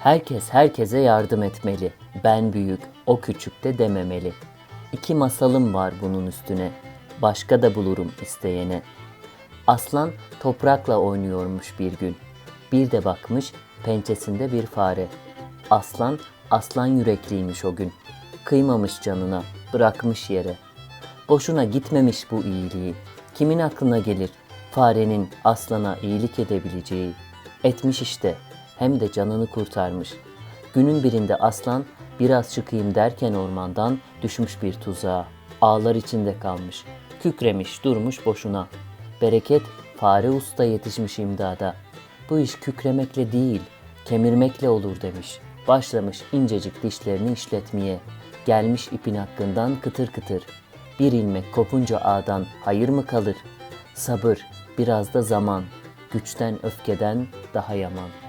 Herkes herkese yardım etmeli. Ben büyük, o küçük de dememeli. İki masalım var bunun üstüne. Başka da bulurum isteyene. Aslan toprakla oynuyormuş bir gün. Bir de bakmış pençesinde bir fare. Aslan aslan yürekliymiş o gün. Kıymamış canına, bırakmış yere. Boşuna gitmemiş bu iyiliği. Kimin aklına gelir farenin aslana iyilik edebileceği? Etmiş işte, hem de canını kurtarmış. Günün birinde aslan biraz çıkayım derken ormandan düşmüş bir tuzağa. Ağlar içinde kalmış. Kükremiş durmuş boşuna. Bereket fare usta yetişmiş imdada. Bu iş kükremekle değil, kemirmekle olur demiş. Başlamış incecik dişlerini işletmeye. Gelmiş ipin hakkından kıtır kıtır. Bir ilmek kopunca ağdan hayır mı kalır? Sabır, biraz da zaman. Güçten öfkeden daha yaman.''